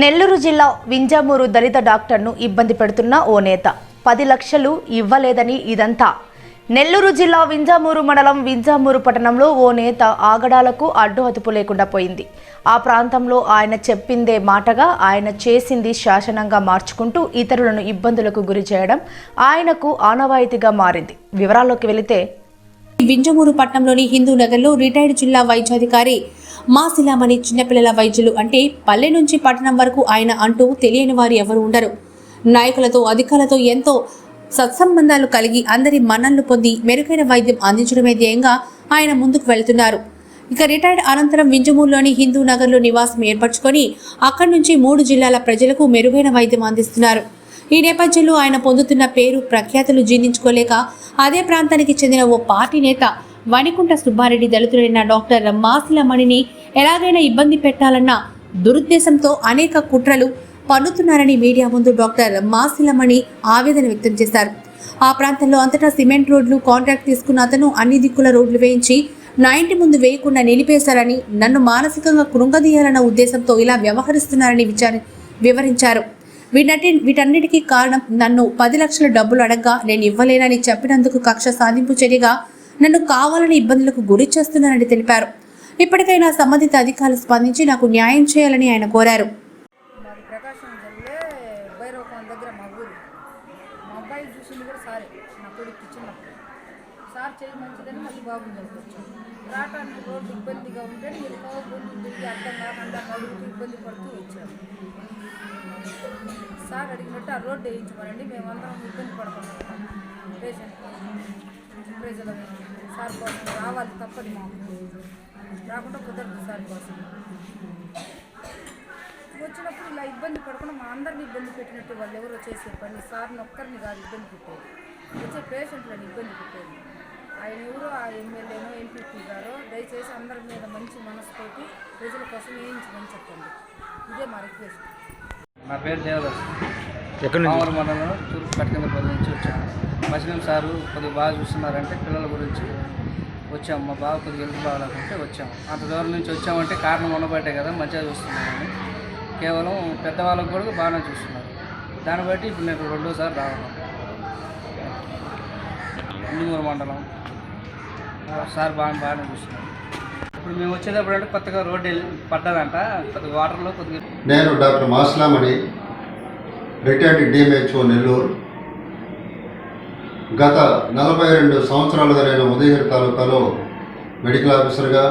నెల్లూరు జిల్లా వింజమూరు దళిత డాక్టర్ను ఇబ్బంది పెడుతున్న ఓ నేత. పది లక్షలు ఇవ్వలేదని ఇదంతా. నెల్లూరు జిల్లా వింజమూరు మండలం వింజమూరు పట్టణంలో ఓ నేత ఆగడాలకు అడ్డు అదుపు లేకుండా పోయింది. ఆ ప్రాంతంలో ఆయన చెప్పిందే మాటగా ఆయన చేసింది శాసనంగా మార్చుకుంటూ ఇతరులను ఇబ్బందులకు గురి చేయడం ఆయనకు ఆనవాయితీగా మారింది. వివరాల్లోకి వెళితే వింజమూరు పట్టణంలోని హిందూ నగర్లో రిటైర్డ్ జిల్లా వైద్యాధికారి మాసిలామణి చిన్నపిల్లల వైద్యులు అంటే పల్లె నుంచి పట్టణం వరకు ఆయన అంటూ తెలియని వారు ఎవరు ఉండరు. నాయకులతో అధికారులతో ఎంతో సత్సంబంధాలు కలిగి అందరి మన్ననలు పొంది మెరుగైన వైద్యం అందించడమే ధ్యేయంగా ఆయన ముందుకు వెళ్తున్నారు. ఇక రిటైర్డ్ అనంతరం వింజమూరులోని హిందూ నగర్లో నివాసం ఏర్పరచుకొని అక్కడి నుంచి మూడు జిల్లాల ప్రజలకు మెరుగైన వైద్యం అందిస్తున్నారు. ఈ నేపథ్యంలో ఆయన పొందుతున్న పేరు ప్రఖ్యాతులు జీర్ణించుకోలేక అదే ప్రాంతానికి చెందిన ఓ పార్టీ నేత వణికుంట సుబ్బారెడ్డి దళితుడైన డాక్టర్ మాసిలమణిని ఎలాగైనా ఇబ్బంది పెట్టాలన్న దురుద్దేశంతో అనేక కుట్రలు పన్నుతున్నారని మీడియా ముందు డాక్టర్ మాసిలమణి ఆవేదన వ్యక్తం చేశారు. ఆ ప్రాంతంలో అంతటా సిమెంట్ రోడ్లు కాంట్రాక్ట్ తీసుకున్న అతను అన్ని దిక్కుల రోడ్లు వేయించి నా ఇంటి ముందు వేయకుండా నిలిపేశారని నన్ను మానసికంగా కృంగదీయాలన్న ఉద్దేశంతో ఇలా వ్యవహరిస్తున్నారని విచారి వివరించారు. వీటన్నిటి వీటన్నిటికీ కారణం నన్ను పది లక్షల డబ్బులు అడగ్గా నేను ఇవ్వలేనని చెప్పినందుకు కక్ష సాధింపు చర్యగా నన్ను కావాలని ఇబ్బందులకు గురి చేస్తున్నానని తెలిపారు. ఇప్పటికైనా సంబంధిత అధికారులు స్పందించి నాకు న్యాయం చేయాలని ఆయన కోరారు. మాది సార్. చేయి మంచిదని మళ్ళీ బాబుని చదువుకోవచ్చు రోడ్డు ఇబ్బందిగా ఉంటే మీరు పోకుండా అర్థం కాకుండా సార్ అడిగినట్టు ఆ రోడ్డు వేయించమనండి మేమందరం ఇబ్బంది పడుతున్నాం. పేషెంట్ ప్రజల సార్ కోసం రావాలి తప్పదు మాకు. రాకుండా కుదరదు సార్ కోసం. వచ్చినప్పుడు ఇలా ఇబ్బంది పడకుండా మా అందరిని ఇబ్బంది పెట్టినట్టు వాళ్ళు ఎవరో చేసే పని సార్ని ఒక్కరిని కాదు ఇబ్బంది పెట్టేది. వచ్చే పేషెంట్లను ఇబ్బంది పెట్టేది. ఆయన ఎవరో ఆ ఎమ్మెల్యేనో ఎంపీపీ గారో దయచేసి అందరి మీద మంచి మనసుతోటి ప్రజల కోసం వేయించమని చెప్పండి. ఇదే మా రిక్వెస్ట్ నా పేరు దేవదాస్. ఎక్కడి మామూలు మండలం తూర్పు కట్కిందపల్లి నుంచి వచ్చాను. మసిలం సారు కొద్దిగా బాగా చూస్తున్నారంటే పిల్లల గురించి వచ్చాము మా బావ కొద్దిగా హెల్త్ బాగాలేకుంటే వచ్చాము అంత దూరం నుంచి వచ్చామంటే కారణం ఉండబట్టే కదా మంచిగా చూస్తున్నామని కేవలం పెద్దవాళ్ళకు కూడా బాగానే చూస్తున్నారు. దాన్ని బట్టి ఇప్పుడు నేను రెండోసారి రావడం. ఇందుమూరు మండలం. సార్ బాగా బాగానే చూస్తున్నారు. ఇప్పుడు మేము వచ్చేటప్పుడు అంటే కొత్తగా రోడ్డు వెళ్ళి పడ్డదంట కొద్దిగా వాటర్లో కొద్దిగా నేను doctor Maslamani retired DMHO Nellore. గత నలభై రెండు సంవత్సరాలుగా నేను ఉదయగిరి తాలూకాలో మెడికల్ ఆఫీసర్గా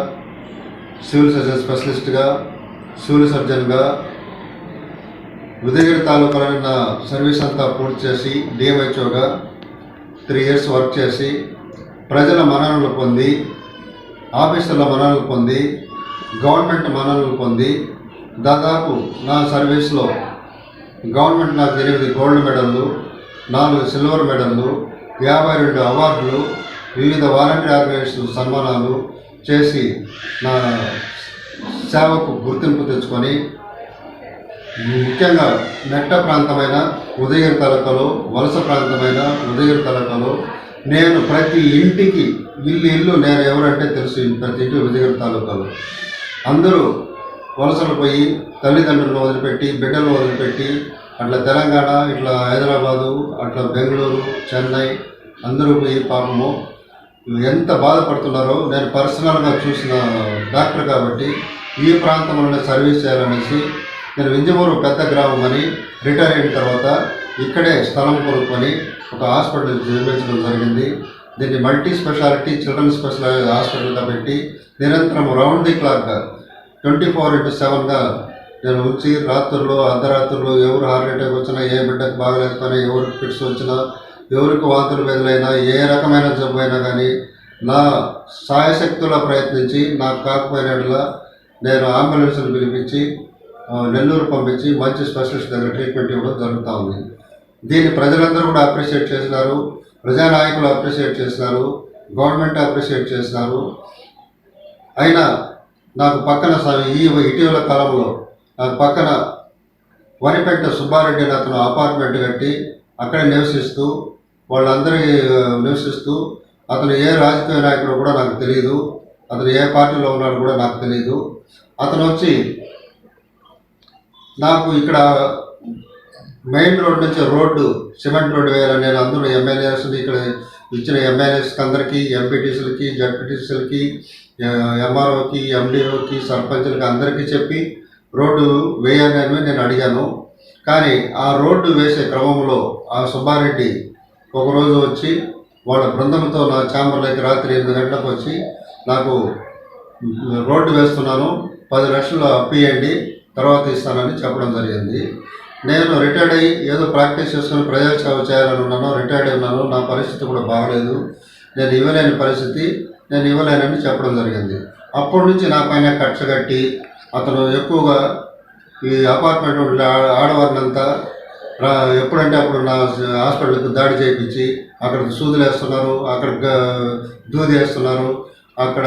సివిల్ సర్జన్ స్పెషలిస్ట్గా సివిల్ సర్జన్గా ఉదయగిరి తాలూకాలో నా సర్వీస్ అంతా పూర్తి చేసి డిఎంహెచ్ఓగా త్రీ ఇయర్స్ వర్క్ చేసి ప్రజల మన్ననలు పొంది ఆఫీసర్ల మన్ననలు పొంది గవర్నమెంట్ మన్ననలు పొంది దాదాపు నా సర్వీస్లో గవర్నమెంట్ నాకు ఎనిమిది గోల్డ్ మెడల్లు నాలుగు సిల్వర్ మెడల్లు యాభై రెండు అవార్డులు వివిధ వాలంటీర్ ఆర్గనైజేషన్ సన్మానాలు చేసి నా సేవకు గుర్తింపు తెచ్చుకొని ముఖ్యంగా మెట్ట ప్రాంతమైన ఉదయగిరి తాలూకాలో వలస ప్రాంతమైన ఉదయగిరి తాలూకాలో నేను ప్రతి ఇంటికి ఇల్లు ఇల్లు నేను ఎవరంటే తెలుసు ప్రతి ఇంటి విజయనగరం తాలూకాలో. అందరూ వలసలు పోయి తల్లిదండ్రులను వదిలిపెట్టి బిడ్డలను వదిలిపెట్టి అట్లా తెలంగాణ ఇట్లా హైదరాబాదు అట్లా బెంగళూరు చెన్నై అందరూ పోయి పాపము ఎంత బాధపడుతున్నారో నేను పర్సనల్గా చూసిన డాక్టర్ కాబట్టి ఈ ప్రాంతంలోనే సర్వీస్ చేయాలనేసి నేను వింజమూరు పెద్ద గ్రామం అని రిటైర్ అయిన తర్వాత ఇక్కడే స్థలం కొనుక్కొని ఒక హాస్పిటల్ నిర్మించడం జరిగింది. దీన్ని మల్టీ స్పెషాలిటీ చిల్డ్రన్ స్పెషల్ హాస్పిటల్గా పెట్టి నిరంతరం రౌండ్ ది క్లాక్గా ట్వంటీ ఫోర్ ఇంటూ సెవెన్గా నేను ఉంచి రాత్రుల్లో అర్ధరాత్రుల్లో ఎవరు హార్ట్ అటాక్ వచ్చినా ఏ బిడ్డకు బాగలేకపోయినా ఎవరికి ఫిట్స్ వచ్చినా ఎవరికి వాంతులు బెదిలైనా ఏ రకమైన జబ్బు అయినా కానీ నా సాయశక్తుల ప్రయత్నించి నాకు కాకపోయినట్లా నేను అంబులెన్స్ని పిలిపించి నెల్లూరు పంపించి మంచి స్పెషలిస్ట్ దగ్గర ట్రీట్మెంట్ ఇవ్వడం జరుగుతూ ఉంది. దీన్ని ప్రజలందరూ కూడా అప్రిషియేట్ చేసినారు ప్రజానాయకులు అప్రిషియేట్ చేసినారు గవర్నమెంట్ అప్రిషియేట్ చేసినారు అయినా నాకు పక్కన ఈ ఇటీవల కాలంలో నాకు పక్కన వనిపెంట సుబ్బారెడ్డి అని అతను అపార్ట్మెంట్ కట్టి అక్కడే నివసిస్తూ వాళ్ళందరి నివసిస్తూ అతను ఏ రాజకీయ నాయకుడు కూడా నాకు తెలియదు అతను ఏ పార్టీలో ఉన్నాడు కూడా నాకు తెలియదు అతను వచ్చి నాకు ఇక్కడ మెయిన్ రోడ్ నుంచి రోడ్డు సిమెంట్ రోడ్డు వేయాలని నేను అందరూ ఎమ్మెల్యేస్ ఇక్కడ ఇచ్చిన ఎమ్మెల్యేస్కి అందరికీ ఎంపీటీసీలకి జడ్పీటీసీలకి ఎంఆర్ఓకి ఎండిఓకి సర్పంచులకి అందరికీ చెప్పి రోడ్డు వేయాలని నేను అడిగాను. కానీ ఆ రోడ్డు వేసే క్రమంలో ఆ సుబ్బారెడ్డి ఒకరోజు వచ్చి వాళ్ళ బృందంతో నా ఛాంబర్లోకి రాత్రి ఎనిమిది గంటలకు వచ్చి నాకు రోడ్డు వేస్తున్నాను పది లక్షలు అప్పియండి తర్వాత ఇస్తానని చెప్పడం జరిగింది. నేను రిటైర్డ్ అయ్యి ఏదో ప్రాక్టీస్ చేసుకుని ప్రజాసేవ చేయాలని ఉన్నాను రిటైర్డ్ ఉన్నాను నా పరిస్థితి కూడా బాగలేదు. నేను ఇవ్వలేని పరిస్థితి నేను ఇవ్వలేనని చెప్పడం జరిగింది. అప్పటి నుంచి నా పైన ఖర్చు కట్టి అతను ఎక్కువగా ఈ అపార్ట్మెంట్ ఉండే ఆడవారినంతా ఎప్పుడంటే అప్పుడు నా హాస్పిటల్కి దాడి చేయించి అక్కడ సూదులు వేస్తున్నారు అక్కడ దూది వేస్తున్నారు అక్కడ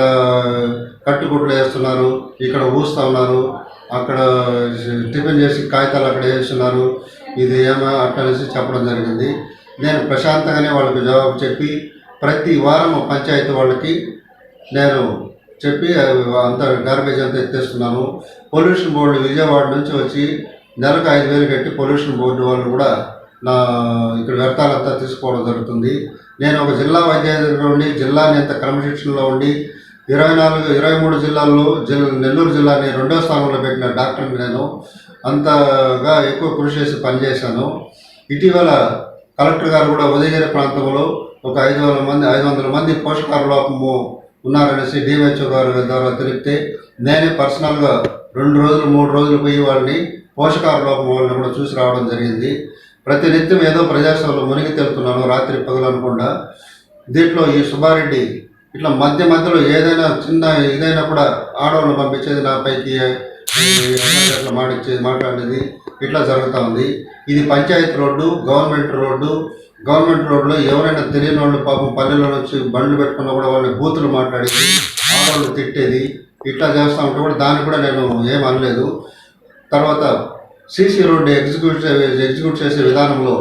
కట్టుకుట్లు వేస్తున్నారు ఇక్కడ ఊస్తూ ఉన్నారు. అక్కడ టిఫిన్ చేసి కాగితాలు అక్కడ వేస్తున్నారు. ఇది ఏమో అట్టనేసి చెప్పడం జరిగింది. నేను ప్రశాంతంగానే వాళ్ళకి జవాబు చెప్పి ప్రతి వారం పంచాయతీ వాళ్ళకి నేను చెప్పి అంత గార్బేజ్ అంతా ఎత్తేస్తున్నాను. పొల్యూషన్ బోర్డు విజయవాడ నుంచి వచ్చి నెలకు ఐదు వేలు కట్టి పొల్యూషన్ బోర్డు వాళ్ళు కూడా నా ఇక్కడ వ్యర్థాలంతా తీసుకోవడం జరుగుతుంది. నేను ఒక జిల్లా వైద్యాధికారిగా ఉండి జిల్లా నేత క్రమశిక్షణలో ఉండి ఇరవై నాలుగు ఇరవై మూడు జిల్లాల్లో జిల్లా నెల్లూరు జిల్లాని రెండో స్థానంలో పెట్టిన డాక్టర్ని నేను. అంతగా ఎక్కువ కృషి చేసి పనిచేశాను. ఇటీవల కలెక్టర్ గారు కూడా ఉదయగిరి ప్రాంతంలో ఒక ఐదు వందల మంది ఐదు వందల మంది పోషకాహార లోపము ఉన్నారనేసి డిహెచ్ఓ గారు ద్వారా తెలిపితే నేనే పర్సనల్గా రెండు రోజులు మూడు రోజులు పోయి వాళ్ళని పోషకాహార లోపం వాళ్ళని కూడా చూసి రావడం జరిగింది. ప్రతి నిత్యం ఏదో ప్రజాసేవలో మునిగి తెలుతున్నాను రాత్రి పగలు అనుకుండా. దీంట్లో ఈ సుబ్బారెడ్డి ఇట్లా మధ్య మధ్యలో ఏదైనా చిన్న ఇదైనా కూడా ఆడవాళ్ళని పంపించేది నా పైకి అట్లా మాడిచ్చేది మాట్లాడేది ఇట్లా జరుగుతూ ఉంది. ఇది panchayat road government road. Government రోడ్లో ఎవరైనా తెలియని వాళ్ళు పాపం పల్లెల్లో నుంచి బండ్లు పెట్టుకున్న కూడా వాళ్ళని బూతులు మాట్లాడేది ఆడవాళ్ళు తిట్టేది ఇట్లా చేస్తూ ఉంటే కూడా దాన్ని కూడా నేను ఏం అనలేదు. తర్వాత సీసీ రోడ్డు ఎగ్జిక్యూట్ ఎగ్జిక్యూట్ చేసే విధానంలో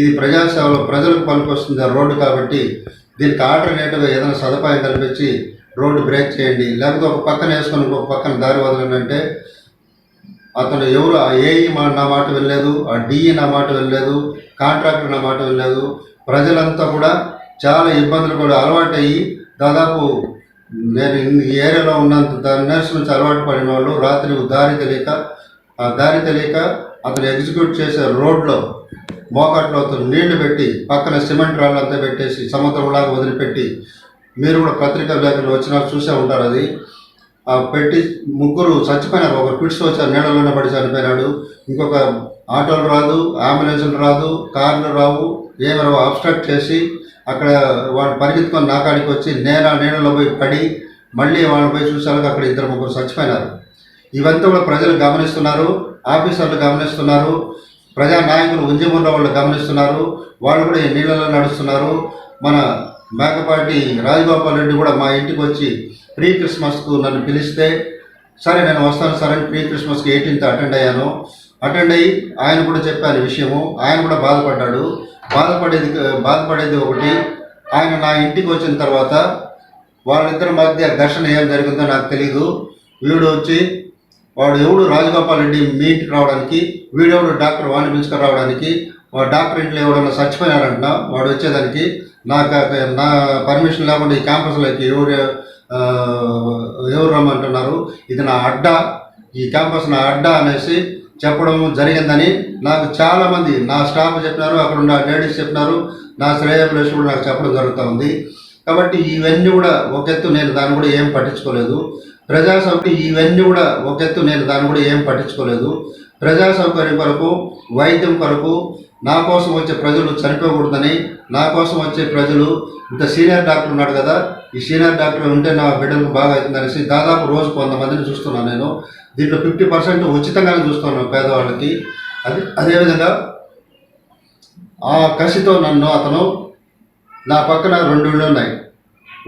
ఇది ప్రజాసేవలో ప్రజలకు పనికొస్తుంది ఆ రోడ్డు కాబట్టి దీనికి ఆల్టర్నేటివ్గా ఏదైనా సదుపాయం కల్పించి రోడ్డు బ్రేక్ చేయండి. లేకపోతే ఒక పక్కన వేసుకొని ఇంకొక పక్కన దారి వదలనంటే అతను ఎవరు? ఆ ఏఈ మా నా మాట వెళ్ళలేదు ఆ డిఈ నా మాట వెళ్ళలేదు కాంట్రాక్టర్ నా మాట వెళ్ళలేదు ప్రజలంతా కూడా చాలా ఇబ్బందులు కూడా అలవాటయ్యి దాదాపు నేను ఈ ఏరియాలో ఉన్నంత దాని నర్స్ నుంచి అలవాటు పడిన వాళ్ళు రాత్రి దారి తెలియక ఆ దారి తెలియక అతను ఎగ్జిక్యూట్ చేసే రోడ్లో మోకాట్లో అతను నీళ్ళు పెట్టి పక్కన సిమెంట్ రాళ్ళంతా పెట్టేసి సముద్రంలాగా వదిలిపెట్టి మీరు కూడా పత్రికా లేఖలు వచ్చినా చూసే ఉంటారు అది. పెట్టి ముగ్గురు చచ్చిపోయినారు. ఒకరు పిడిచి వచ్చారు నీళ్ళలోనే పడి చనిపోయినాడు. ఇంకొక ఆటోలు రాదు అంబులెన్సులు రాదు కార్లు రావు ఏమి రావు అబ్స్ట్రాక్ట్ చేసి అక్కడ వాళ్ళు పరిగెత్తుకొని నాకాడికి వచ్చి నేల నీళ్ళలో పోయి పడి మళ్ళీ వాళ్ళని పోయి చూసాక అక్కడ ఇద్దరు ముగ్గురు చచ్చిపోయినారు. ఇవంతా కూడా ప్రజలు గమనిస్తున్నారు ఆఫీసర్లు గమనిస్తున్నారు. ప్రజా నాయకులు ఉద్యమంలో వాళ్ళు గమనిస్తున్నారు. వాళ్ళు కూడా ఈ నీళ్ళలో నడుస్తున్నారు. మన మేకపాటి రాజగోపాల్ రెడ్డి కూడా మా ఇంటికి వచ్చి ప్రీ క్రిస్మస్కు నన్ను పిలిస్తే సరే నేను వస్తాను సరే ప్రీ క్రిస్మస్కి ఎయిటీన్త్ అటెండ్ అయ్యాను. అటెండ్ అయ్యి ఆయన కూడా చెప్పాను విషయము. ఆయన కూడా బాధపడ్డాడు. బాధపడేది బాధపడేది ఒకటి ఆయన నా ఇంటికి వచ్చిన తర్వాత వాళ్ళిద్దరి మధ్య ఘర్షణ ఏం జరిగిందో నాకు తెలియదు వీడు వచ్చి వాడు ఎవడు రాజగోపాల్ రెడ్డి మీ ఇంటికి రావడానికి వీడెవడు డాక్టర్ వాణి పిలుచుకు రావడానికి వాడు డాక్టర్ ఇంట్లో ఎవడన్నా చచ్చిపోయినారంట వాడు వచ్చేదానికి నాకు నా పర్మిషన్ లేకుండా ఈ క్యాంపస్లోకి ఎవరు ఎవరు రమ్మంటున్నారు? ఇది నా అడ్డా. ఈ క్యాంపస్ నా అడ్డా అనేసి చెప్పడం జరిగిందని నాకు చాలామంది నా స్టాఫ్ చెప్పినారు అక్కడ ఉన్న లేడీస్ చెప్పినారు నా శ్రేయభిలాషులు కూడా నాకు చెప్పడం జరుగుతూ ఉంది. కాబట్టి ఇవన్నీ కూడా ఒక ఎత్తు నేను దాన్ని కూడా ఏం పట్టించుకోలేదు. ప్రజాసౌకర్యం ఇవన్నీ కూడా ఒక ఎత్తు నేను దాన్ని కూడా ఏం పట్టించుకోలేదు. ప్రజా సౌకర్యం కొరకు వైద్యం కొరకు నా కోసం వచ్చే ప్రజలు చనిపోకూడదని నా కోసం వచ్చే ప్రజలు ఇంత సీనియర్ డాక్టర్ ఉన్నాడు కదా ఈ సీనియర్ డాక్టర్ ఉంటే నా బిడ్డలకు బాగా అవుతుందనేసి దాదాపు రోజు కొంతమందిని చూస్తున్నాను నేను. దీంట్లో ఫిఫ్టీ పర్సెంట్ ఉచితంగానే చూస్తున్నాను పేదవాళ్ళకి. అది అదేవిధంగా ఆ కసితో నన్ను అతను నా పక్కన రెండు ఇళ్ళు ఉన్నాయి.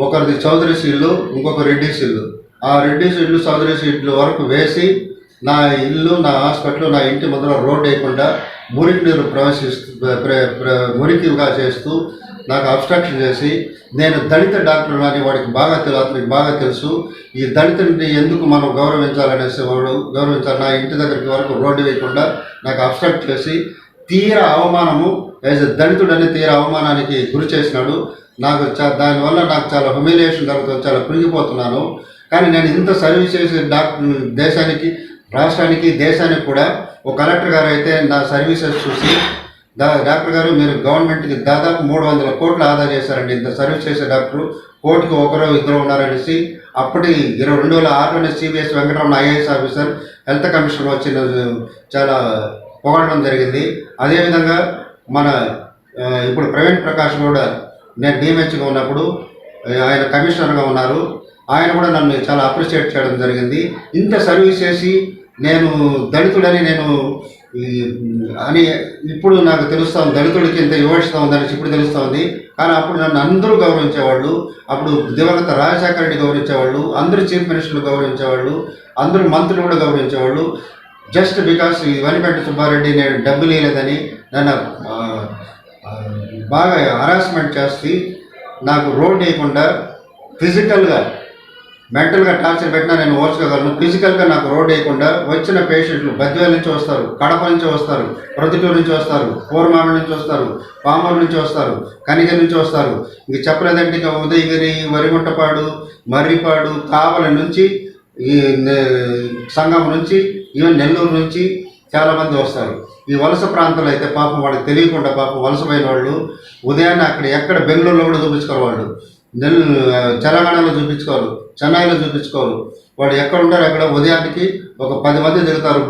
ఒకరిది చౌదరి ఇల్లు ఇంకొక రెడ్డిస్ ఇల్లు ఆ రెడ్డి సీట్లు చౌదరీస్ సీట్లు వరకు వేసి నా ఇల్లు నా హాస్పిటల్ నా ఇంటి ముందర రోడ్ వేయకుండా మురికి నీరు ప్రవేశిస్తూ ప్ర- మురికిగా చేస్తూ నాకు అబ్స్ట్రాక్షన్ చేసి నేను దళిత డాక్టర్ అని వాడికి బాగా తెలుసు అతనికి బాగా తెలుసు. ఈ దళితుడిని ఎందుకు మనం గౌరవించాలనేసి వాడు గౌరవించాలి. నా ఇంటి దగ్గరికి వరకు రోడ్డు వేయకుండా నాకు అబ్స్ట్రాక్ట్ చేసి తీర అవమానము యాజ్ ఎ దళితుడని తీర అవమానానికి గురి చేసినాడు. నాకు దానివల్ల నాకు చాలా హ్యూమిలియేషన్ కలుగుతుంది చాలా కృంగిపోతున్నాను. కానీ నేను ఇంత సర్వీస్ చేసి డాక్టర్ దేశానికి రాష్ట్రానికి దేశానికి కూడా ఒక కలెక్టర్ గారు అయితే నా సర్వీసెస్ చూసి దా డాక్టర్ గారు మీరు గవర్నమెంట్కి దాదాపు మూడు వందల కోట్లు ఆదా చేశారండి. ఇంత సర్వీస్ చేసే డాక్టరు కోటికి ఒకరో ఇద్దరు ఉన్నారనేసి అప్పటి ఇరవై రెండు వేల ఆరులోనే C B S Venkataramana IAS officer health commissioner వచ్చిన చాలా పొగడడం జరిగింది. అదేవిధంగా మన ఇప్పుడు ప్రవీణ్ ప్రకాష్ కూడా నేను డిఎంహెచ్గా ఉన్నప్పుడు ఆయన కమిషనర్గా ఉన్నారు. ఆయన కూడా నన్ను చాలా అప్రిషియేట్ చేయడం జరిగింది. ఇంత సర్వీస్ చేసి నేను దళితుడని నేను అని ఇప్పుడు నాకు తెలుస్తాం దళితుడికి ఇంత వివక్షత ఉందని ఇప్పుడు తెలుస్తుంది. కానీ అప్పుడు నన్ను అందరూ గౌరవించేవాళ్ళు అప్పుడు దివంగత రాజశేఖర రెడ్డి గౌరవించేవాళ్ళు అందరూ చీఫ్ మినిస్టర్లు గౌరవించేవాళ్ళు అందరూ మంత్రులు కూడా గౌరవించేవాళ్ళు. జస్ట్ బికాస్ వనిపెట్టి సుబ్బారెడ్డి నేను డబ్బులు లేదని నన్ను బాగా హరాస్మెంట్ చేసి నాకు రోడ్ వేయకుండా ఫిజికల్గా మెంటల్గా టార్చర్ పెట్టినా నేను ఓర్చుకోగలను. ఫిజికల్గా నాకు రోడ్ వేయకుండా వచ్చిన పేషెంట్లు బద్వేల నుంచి వస్తారు కడప నుంచి వస్తారు ప్రొద్దుటూరు నుంచి వస్తారు పూర్మామిడి నుంచి వస్తారు పామూరు నుంచి వస్తారు కనిగ నుంచి వస్తారు. ఇంక చెప్పలేదంటే ఇక ఉదయగిరి వరిగుంటపాడు మర్రిపాడు కావల నుంచి ఈ సంఘం నుంచి ఈవెన్ నెల్లూరు నుంచి చాలామంది వస్తారు. ఈ వలస ప్రాంతాలు అయితే పాపం వాళ్ళకి తెలియకుండా పాపం వలసపోయిన వాళ్ళు ఉదయాన్నే అక్కడ ఎక్కడ బెంగళూరులో కూడా చూపించుకోరు వాళ్ళు. నెల్ తెలంగాణలో చూపించుకోవాలి చెన్నైలో చూపించుకోరు. వాడు ఎక్కడ ఉంటారు అక్కడ ఉదయానికి ఒక పది మంది తిరుగుతారు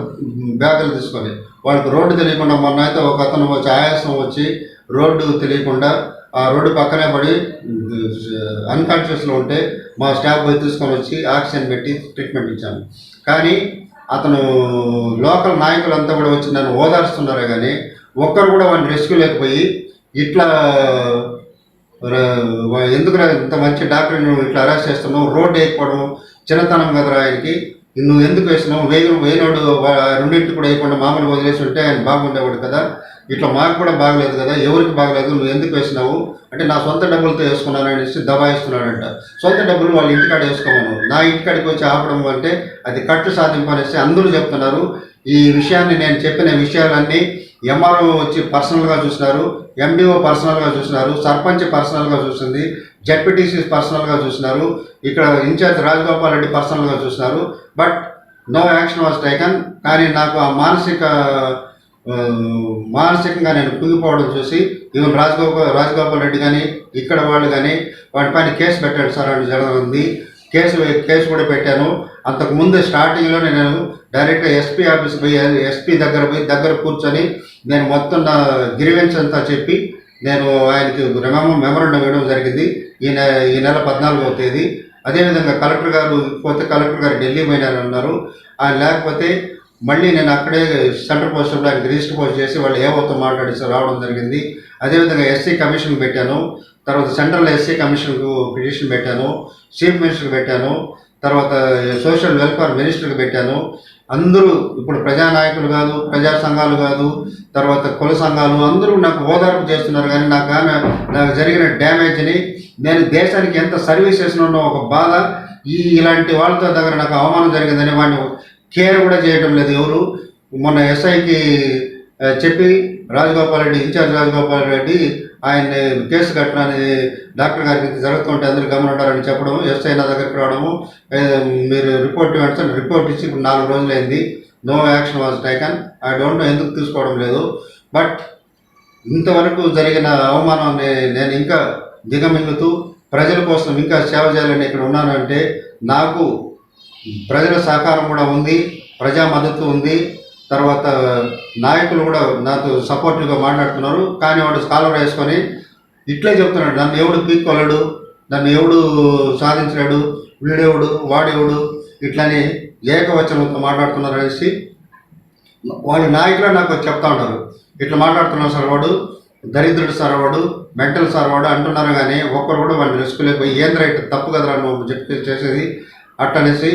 బ్యాగులు తీసుకొని. వాళ్ళకి రోడ్డు తెలియకుండా మొన్న అయితే ఒక అతను వచ్చి ఆయాసం వచ్చి రోడ్డు తెలియకుండా ఆ రోడ్డు పక్కనే పడి అన్కాన్షియస్లో ఉంటే మా స్టాఫ్ పోయి తీసుకొని వచ్చి ఆక్సిజన్ పెట్టి ట్రీట్మెంట్ ఇచ్చాము కానీ అతను లోకల్ నాయకులంతా కూడా వచ్చి నన్ను ఓదార్స్తున్నారే కానీ ఒక్కరు కూడా వాడిని రెస్క్యూ లేకపోయి ఇట్లా ఎందుకు ఎందుకురా ఇంత మంచి డాక్టర్ నువ్వు ఇట్లా అరెస్ట్ చేస్తున్నావు? రోడ్ వేయకపోవడం చిన్నతనం కదరా ఆయనకి? నువ్వు ఎందుకు వేసినావు వేయి వేయినోడు రెండింటికి కూడా వేయకుండా మామూలు వదిలేసి ఉంటే ఆయన బాగుండేవాడు కదా. ఇట్లా మాకు కూడా బాగలేదు కదా. ఎవరికి బాగలేదు? నువ్వు ఎందుకు వేసినావు అంటే నా సొంత డబ్బులతో వేసుకున్నాను అనేసి దబాయిస్తున్నాడంట. సొంత డబ్బులు వాళ్ళ ఇంటికాడ వేసుకోమను. నా ఇంటికాడికి వచ్చి ఆపడం అంటే అది కట్టు సాధింపు అనేసి అందరూ చెప్తున్నారు. ఈ విషయాన్ని నేను చెప్పిన విషయాలన్నీ ఎంఆర్ఓ వచ్చి పర్సనల్గా చూసినారు ఎండిఓ పర్సనల్గా చూసినారు సర్పంచ్ పర్సనల్గా చూసింది జడ్పీటీసీ పర్సనల్గా చూసినారు ఇక్కడ ఇన్ఛార్జ్ రాజగోపాల్ రెడ్డి పర్సనల్గా చూసినారు but no action was taken. కానీ నాకు ఆ మానసిక మానసికంగా నేను కుంగిపోవడం చూసి ఈవెన్ రాజగోపాల్ రాజగోపాల్ రెడ్డి కానీ ఇక్కడ వాళ్ళు కానీ వాటిపైన కేసు పెట్టాడు సార్ అని జరుగుతుంది కేసు కేసు కూడా పెట్టాను. అంతకు ముందు స్టార్టింగ్లోనే నేను డైరెక్ట్గా ఎస్పీ ఆఫీస్ పోయి ఎస్పీ దగ్గర పోయి దగ్గర కూర్చొని నేను మొత్తం నా గ్రీవెన్స్ అంతా చెప్పి నేను ఆయనకి మెమో మెమోరండం ఇవ్వడం జరిగింది. ఈ నె ఈ నెల పద్నాలుగవ తేదీ. అదేవిధంగా కలెక్టర్ గారు పోతే కలెక్టర్ గారు ఢిల్లీ పోయినారు అన్నారు. ఆయన లేకపోతే మళ్ళీ నేను అక్కడే సెంటర్ పోస్ట్లో ఆయనకి రిజిస్టర్ పోస్ట్ చేసి వాళ్ళు ఏవోతో మాట్లాడి రావడం జరిగింది. అదేవిధంగా ఎస్సీ కమిషన్ పెట్టాను. తర్వాత సెంట్రల్ ఎస్సీ కమిషన్కు పిటిషన్ పెట్టాను. చీఫ్ మినిస్టర్కి పెట్టాను. తర్వాత సోషల్ వెల్ఫేర్ మినిస్టర్కి పెట్టాను. అందరూ ఇప్పుడు ప్రజానాయకులు కాదు ప్రజా సంఘాలు కాదు తర్వాత కుల సంఘాలు అందరూ నాకు ఓదార్పు చేస్తున్నారు కానీ నాకు ఆమె నాకు జరిగిన డ్యామేజ్ని నేను దేశానికి ఎంత సర్వీస్ చేసిన ఒక బాధ ఈ ఇలాంటి వాళ్ళతో దగ్గర నాకు అవమానం జరిగిందని వాడిని కేర్ కూడా చేయడం లేదు ఎవరు. మొన్న ఎస్ఐకి చెప్పి రాజగోపాల్ రెడ్డి ఇన్ఛార్జ్ రాజగోపాల్ రెడ్డి ఆయన్ని కేసు కట్టడానికి డాక్టర్ గారికి జరుగుతుంటే అందరూ గమనింటారని చెప్పడం ఎస్ఐ నా దగ్గరికి రావడము మీరు రిపోర్ట్ ఇవ్వండి రిపోర్ట్ ఇచ్చి ఇప్పుడు నాలుగు రోజులైంది no action was taken I don't know ఎందుకు తీసుకోవడం లేదు. బట్ ఇంతవరకు జరిగిన అవమానాన్ని నేను ఇంకా దిగమింగుతూ ప్రజల కోసం ఇంకా సేవ చేయాలని ఇక్కడ ఉన్నానంటే నాకు ప్రజల సహకారం కూడా ఉంది ప్రజా మద్దతు ఉంది తర్వాత నాయకులు కూడా నాతో సపోర్టివ్గా మాట్లాడుతున్నారు. కానీ వాడు స్కాలర్ వేసుకొని ఇట్లే చెప్తున్నాడు. నన్ను ఎవడు పీక్కోలేడు నన్ను ఎవడు సాధించలేడు వీడేవుడు వాడెవడు ఇట్లని ఏకవచనంతో మాట్లాడుతున్నారు అనేసి వాళ్ళ నాయకులు నాకు చెప్తా ఉంటారు. ఇట్లా మాట్లాడుతున్నారు సార్ వాడు దరిద్రుడు సార్ వాడు మెంటల్ సార్ వాడు అంటున్నారు కానీ ఒక్కరు కూడా వాళ్ళు రిస్క్ లేకపోయి ఏం రైట్ తప్పు కదరా నువ్వు? చెప్పి చేసేది. అట్టనేసి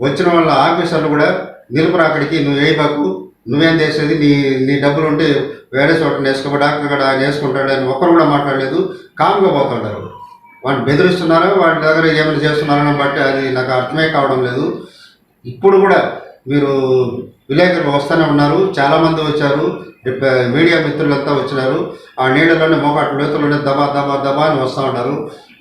వచ్చిన వాళ్ళ ఆఫీసర్లు కూడా నిలుపురా అక్కడికి నువ్వు వేయబాకు నువ్వేం చేసేది నీ నీ డబ్బులు ఉంటే వేరే చోట వేసుకో డాక్టర్ కూడా ఆయన వేసుకుంటాడు అని ఒక్కరు కూడా మాట్లాడలేదు. కామ్గా పోతుంటారు వాటిని బెదిరిస్తున్నారో వాటి దగ్గర ఏమైనా చేస్తున్నారని బట్టి అది నాకు అర్థమే కావడం లేదు. ఇప్పుడు కూడా మీరు విలేకరులు వస్తూనే ఉన్నారు చాలామంది వచ్చారు మీడియా మిత్రులంతా వచ్చినారు. ఆ నీడలోనే మోకాటు లోతులోనే దబా దబా దబా అని వస్తూ ఉన్నారు.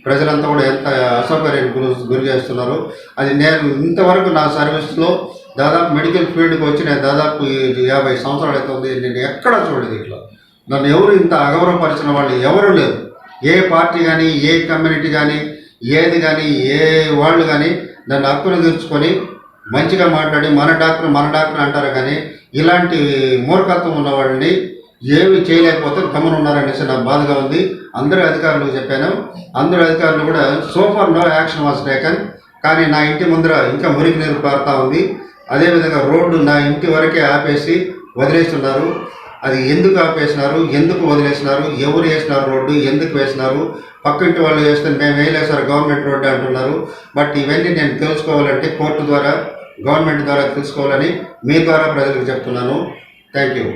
ప్రజలంతా కూడా ఎంత అసౌకర్యానికి గురి గురి చేస్తున్నారు. అది నేను ఇంతవరకు నా సర్వీస్లో దాదాపు మెడికల్ ఫీల్డ్కి వచ్చి నేను దాదాపు యాభై సంవత్సరాలు అవుతుంది నేను ఎక్కడా చూడలేదు ఇట్లా. నన్ను ఎవరు ఇంత అగౌరవపరిచిన వాళ్ళు ఎవరు లేరు. ఏ పార్టీ కానీ ఏ కమ్యూనిటీ కానీ ఏది కానీ ఏ వాళ్ళు కానీ నన్ను హక్కును తీర్చుకొని మంచిగా మాట్లాడి మన డాక్టర్ మన డాక్టర్ అంటారు కానీ ఇలాంటి మూర్ఖత్వం ఉన్న వాళ్ళని ఏమి చేయలేకపోతే గమనం ఉన్నారనేసి నాకు బాధగా ఉంది. అందరి అధికారులకు చెప్పాను. అందరు అధికారులు కూడా so far no action was taken కానీ నా ఇంటి ముందర ఇంకా మురికి నీరు పారుతూ ఉంది. అదేవిధంగా రోడ్డు నా ఇంటి వరకే ఆపేసి వదిలేస్తున్నారు. అది ఎందుకు ఆపేసినారు? ఎందుకు వదిలేసినారు? ఎవరు వేసినారు రోడ్డు? ఎందుకు వేసినారు? పక్కింటి వాళ్ళు వేస్తే మేము వేయలేసారు గవర్నమెంట్ రోడ్డు అంటున్నారు. బట్ ఇవన్నీ నేను తెలుసుకోవాలంటే కోర్టు ద్వారా గవర్నమెంట్ ద్వారా తెలుసుకోవాలని మీ ద్వారా ప్రజలకు చెప్తున్నాను. Thank you.